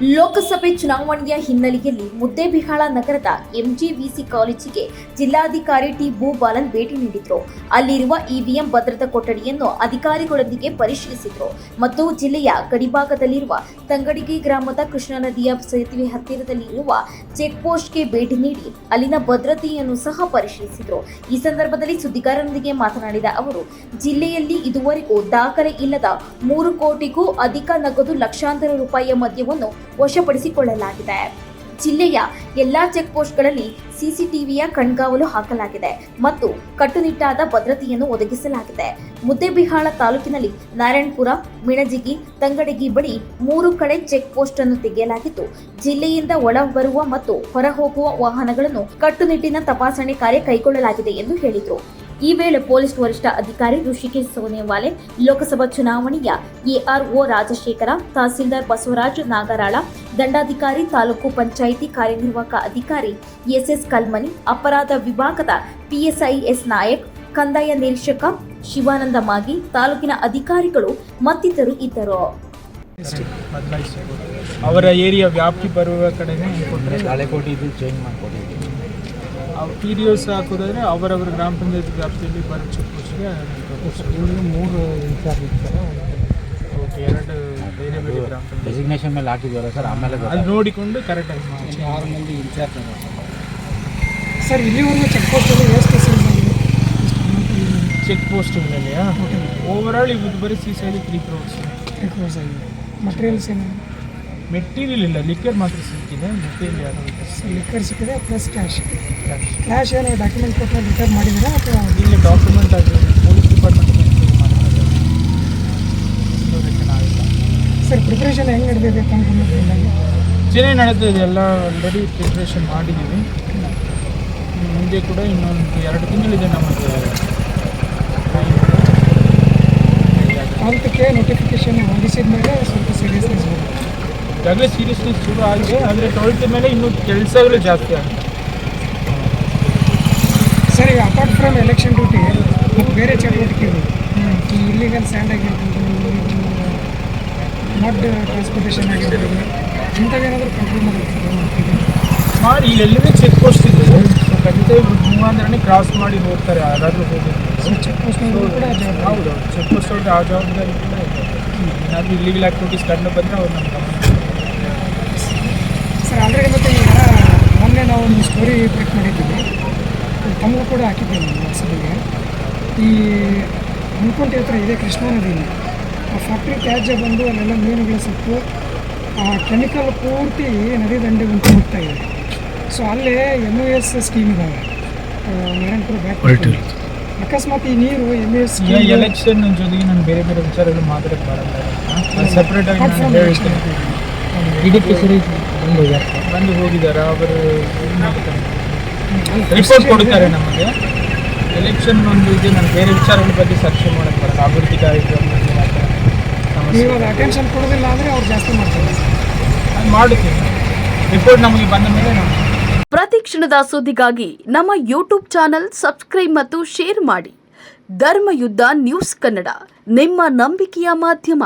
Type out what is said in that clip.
ಲೋಕಸಭೆ ಚುನಾವಣೆಯ ಹಿನ್ನೆಲೆಯಲ್ಲಿ ಮುದ್ದೇಬಿಹಾಳ ನಗರದ ಎಂಜಿವಿಸಿ ಕಾಲೇಜಿಗೆ ಜಿಲ್ಲಾಧಿಕಾರಿ ಟಿ ಭೂಬಾಲನ್ ಭೇಟಿ ನೀಡಿದ್ರು. ಅಲ್ಲಿರುವ ಇವಿಎಂ ಭದ್ರತಾ ಕೊಠಡಿಯನ್ನು ಅಧಿಕಾರಿಗಳೊಂದಿಗೆ ಪರಿಶೀಲಿಸಿದ್ರು. ಮತ್ತು ಜಿಲ್ಲೆಯ ಗಡಿಭಾಗದಲ್ಲಿರುವ ತಂಗಡಿಗೆ ಗ್ರಾಮದ ಕೃಷ್ಣಾ ನದಿಯ ಸೇತುವೆ ಹತ್ತಿರದಲ್ಲಿರುವ ಚೆಕ್ ಪೋಸ್ಟ್ಗೆ ಭೇಟಿ ನೀಡಿ ಅಲ್ಲಿನ ಭದ್ರತೆಯನ್ನು ಸಹ ಪರಿಶೀಲಿಸಿದ್ರು. ಈ ಸಂದರ್ಭದಲ್ಲಿ ಸುದ್ದಿಗಾರರೊಂದಿಗೆ ಮಾತನಾಡಿದ ಅವರು, ಜಿಲ್ಲೆಯಲ್ಲಿ ಇದುವರೆಗೂ ದಾಖಲೆ ಇಲ್ಲದ ಮೂರು ಕೋಟಿಗೂ ಅಧಿಕ ನಗದು ಲಕ್ಷಾಂತರ ರೂಪಾಯಿಯ ಮದ್ಯವನ್ನು ವಶಪಡಿಸಿಕೊಳ್ಳಲಾಗಿದೆ. ಜಿಲ್ಲೆಯ ಎಲ್ಲಾ ಚೆಕ್ ಪೋಸ್ಟ್ಗಳಲ್ಲಿ ಸಿಸಿಟಿವಿಯ ಕಣ್ಗಾವಲು ಹಾಕಲಾಗಿದೆ ಮತ್ತು ಕಟ್ಟುನಿಟ್ಟಾದ ಭದ್ರತೆಯನ್ನು ಒದಗಿಸಲಾಗಿದೆ. ಮುದ್ದೇಬಿಹಾಳ ತಾಲೂಕಿನಲ್ಲಿ ನಾರಾಯಣಪುರ, ಮಿಣಜಿಗಿ, ತಂಗಡಗಿ ಬಳಿ ಮೂರು ಕಡೆ ಚೆಕ್ ಪೋಸ್ಟ್ ಅನ್ನು ತೆಗೆಯಲಾಗಿದ್ದು ಜಿಲ್ಲೆಯಿಂದ ಒಳ ಬರುವ ಮತ್ತು ಹೊರ ಹೋಗುವ ವಾಹನಗಳನ್ನು ಕಟ್ಟುನಿಟ್ಟಿನ ತಪಾಸಣೆ ಕಾರ್ಯ ಕೈಗೊಳ್ಳಲಾಗಿದೆ ಎಂದು ಹೇಳಿದರು. ಈ ವೇಳೆ ಪೊಲೀಸ್ ವರಿಷ್ಠ ಅಧಿಕಾರಿ ಋಷಿಕೇಶ್ ಸೋನೇವಾಲೆ ಲೋಕಸಭಾ ಚುನಾವಣೆಯ ಎಆರ್ಒ ರಾಜಶೇಖರ ತಹಸೀಲ್ದಾರ್ ಬಸವರಾಜ್ ನಾಗರಾಳ ದಂಡಾಧಿಕಾರಿ ತಾಲೂಕು ಪಂಚಾಯಿತಿ ಕಾರ್ಯನಿರ್ವಾಹಕ ಅಧಿಕಾರಿ ಎಸ್ಎಸ್ ಕಲ್ಮನಿ ಅಪರಾಧ ವಿಭಾಗದ ಪಿಎಸ್ಐ ಎಸ್ ನಾಯಕ್ ಕಂದಾಯ ನಿರೀಕ್ಷಕ ಶಿವಾನಂದ ಮಾಗಿ ತಾಲೂಕಿನ ಅಧಿಕಾರಿಗಳು ಮತ್ತಿತರರು ಇದ್ದರು. ಅವರ ಏರಿಯಾ ವ್ಯಾಪ್ತಿ ಬರುವ ಕಡೆ ಇದು. ಚೇಂಜ್ ಮಾಡಿಕೊಟ್ಟಿದ್ದೀವಿ. ಪಿ ಡಿ ಎಸ್ ಹಾಕೋದಾದ್ರೆ ಅವರವರ ಗ್ರಾಮ ಪಂಚಾಯತ್ ವ್ಯಾಪ್ತಿಯಲ್ಲಿ ಬರೋ ಚೆಕ್ ಪೋಸ್ಟ್ಗೆ ಮೂರು ಇನ್ಚಾರ್ಜ್ ಇರ್ತಾರೆ. ಓಕೆ ಎರಡು ಬೇರೆ ಬೇರೆ ಗ್ರಾಮ ಡೆಸಿಗ್ನೇಷನ್ ಮೇಲೆ ಹಾಕಿದ್ವಲ್ಲ ಸರ್? ಆಮೇಲೆ ಅದು ನೋಡಿಕೊಂಡು ಕರೆಕ್ಟಾಗಿ ಆರು ಮಂದಿ ಇನ್ಚಾರ್ಜ್ ಸರ್ ಇಲ್ಲಿವರೆಗೂ ಚೆಕ್ ಪೋಸ್ಟಲ್ಲಿ ಎಷ್ಟು ಚೆಕ್ ಪೋಸ್ಟ್ಗಳಲ್ಲಿ ಓವರ್ ಆಲ್ ಇದು ಬರೀ seized three crores three crores ಆಗಿದೆ. ಮಟೀರಿಯಲ್ಸ್ ಏನು ಮೆಟೀರಿಯಲ್ ಇಲ್ಲ ಲಿಕ್ಕರ್ ಮಾತ್ರ ಸಿಕ್ಕಿದೆ ಮೆಟೀರಿಯಲ್ ಯಾರು ಲಿಕ್ಕರ್ ಸಿಕ್ಕಿದೆ ಪ್ಲಸ್ ಕ್ಯಾಶ್ ಕ್ಯಾಶ್ ಏನೋ ಡಾಕ್ಯುಮೆಂಟ್ ಕೊಟ್ಟರೆ ರಿಟರ್ನ್ ಮಾಡಿದ್ದೀರಾ ಅಥವಾ ಇಲ್ಲಿ ಡಾಕ್ಯುಮೆಂಟ್ ಆಗಿ ಪೊಲೀಸ್ ಡಿಪಾರ್ಟ್ಮೆಂಟ್ ಸರ್ ಪ್ರಿಪ್ರೇಷನ್ ಹೆಂಗೆ ನಡೆದಿದೆ ಚೆನ್ನಾಗಿ ಇದೆ ಎಲ್ಲ ಆಲ್ರೆಡಿ ಪ್ರಿಪ್ರೇಷನ್ ಮಾಡಿದ್ದೀವಿ. ಮುಂದೆ ಕೂಡ ಇನ್ನೊಂದು ಎರಡು ತಿಂಗಳಿದೆ ನಮಗೆ ಅಂತಕ್ಕೆ ನೋಟಿಫಿಕೇಶನ್ ಹೊಂದಿಸಿದ ಮೇಲೆ ಸ್ವಲ್ಪ ಸೀರಿಯಸ್ನೆಸ್ ಬರುತ್ತೆ. ಈಗಾಗಲೇ ಸೀರಿಯಸ್ನೆಸ್ ಶುರು ಆಗಿದೆ ಆದರೆ ಟ್ವೆಲ್ತ್ ಮೇಲೆ ಇನ್ನೂ ಕೆಲಸಗಳು ಜಾಸ್ತಿ ಆಗಿದೆ ಸರ್ ಈಗ ಅಪಾರ್ಟ್ ಫ್ರಮ್ ಎಲೆಕ್ಷನ್ ಡ್ಯೂಟಿ ಬೇರೆ ಚಟುವಟಿಕೆಗಳು ಈ ಇಲ್ಲಿಗಲ್ ಸ್ಯಾಂಡ್ ಆಗಿರ್ಬೋದು ಮಡ್ ಟ್ರಾನ್ಸ್ಪೋರ್ಟೇಷನ್ ಆಗಿರ್ಬೋದು ಇಂಥವೇನಾದರೂ ಕಂಟ್ರೋಲ್ ಮಾಡಬೇಕು ಮಾಡಿ ಇಲ್ಲೆಲ್ಲವೇ ಚೆಕ್ ಪೋಸ್ಟ್ ಇದೆ. ಸೊ ಖಂಡಿತ ಮೂವಾಂಧ್ರನೇ ಕ್ರಾಸ್ ಮಾಡಿ ಹೋಗ್ತಾರೆ ಯಾರಾದರೂ ಹೋಗಿದ್ರೆ ಚೆಕ್ ಪೋಸ್ಟ್ ಕೂಡ ಹೌದು ಚೆಕ್ ಪೋಸ್ಟ್ ಅವ್ರಿಗೆ ಆ ಜವಾಬ್ದಾರಿ ಕೂಡ ಇದೆ. ಏನಾದರೂ ಇಲ್ಲಿಗಲ್ ಆಕ್ಟಿವಿಟೀಸ್ ಕಂಡು ಬಂದರೆ ಅವ್ರು ನಮ್ಮ ಗಮನ ಸರ್ ಆಲ್ರೆಡಿ ಮತ್ತೆ ಈಗ ಮೊನ್ನೆ ನಾವು ಒಂದು ಸ್ಟೋರಿ ಬ್ರೇಕ್ ಮಾಡಿದ್ದೀನಿ ತಮ್ಮ ಕೂಡ ಹಾಕಿದ್ದೆ ನಾನು ವಾಟ್ಸಪ್ಪಿಗೆ ಈ ಮುನ್ಕೊಂಟಿ ಹತ್ರ ಇದೆ ಕೃಷ್ಣಾ ನದಿಯಲ್ಲಿ ಆ ಫ್ಯಾಕ್ಟ್ರಿ ತ್ಯಾಜ್ಯ ಬಂದು ಅಲ್ಲೆಲ್ಲ ಮೀನುಗಳು ಸತ್ತು ಆ ಕೆಮಿಕಲ್ ಪೂರ್ತಿ ನದಿ ದಂಡೆ ಉಂಟು ಹೋಗ್ತಾ ಇದೆ. ಸೊ ಅಲ್ಲೇ ಎಂ ಯು ಎಸ್ ಸ್ಕೀಮ್ ಇದ್ದಾವೆ ನಾರಾಯಣಪುರ ಬ್ಯಾಕ್ ಅಕಸ್ಮಾತ್ ಈ ನೀರು ಎಂ ಯು ಎಸ್ ಎಲೆಕ್ಷನ್ ಜೊತೆಗೆ ನಾನು ಬೇರೆ ಬೇರೆ ವಿಚಾರಗಳು ಮಾತಾಡಕ್ಕೆ ಬರಲ್ಲ. ಸಪ್ರೇಟ್ ಆಗಿ ನಾನು ಹೇಳ್ತೀನಿ ಡಿ ಕೆ ಸಿರೀಸ್ ಬಂದು ಬಂದು ಹೋಗಿದ್ದಾರೆ ಅವರು ರಿಪೋರ್ಟ್ ಕೊಡ್ತಾರೆ ನಮಗೆ. ಎಲೆಕ್ಷನ್ ಒಂದು ಇದೆ ನಾನು ಬೇರೆ ವಿಚಾರಗಳ ಬಗ್ಗೆ ಸರ್ಚೆ ಮಾಡಕ್ಕೆ ಬರಲ್ಲ. ಅಭಿವೃದ್ಧಿ ಕಾರ್ಯಕ್ರಮ ಅಟೆನ್ಷನ್ ಕೊಡೋದಿಲ್ಲ ಅಂದರೆ ಅವ್ರು ಜಾಸ್ತಿ ಮಾಡ್ತಾರೆ. ನಾನು ಮಾಡುತ್ತೀನಿ ರಿಪೋರ್ಟ್ ನಮಗೆ ಬಂದ ಮೇಲೆ ನಾವು ಪ್ರತಿ ಕ್ಷಣದ ಸುದ್ದಿಗಾಗಿ ನಮ್ಮ ಯೂಟ್ಯೂಬ್ ಚಾನೆಲ್ ಸಬ್ಸ್ಕ್ರೈಬ್ ಮತ್ತು ಶೇರ್ ಮಾಡಿ. ಧರ್ಮಯುದ್ಧ ನ್ಯೂಸ್ ಕನ್ನಡ ನಿಮ್ಮ ನಂಬಿಕೆಯ ಮಾಧ್ಯಮ.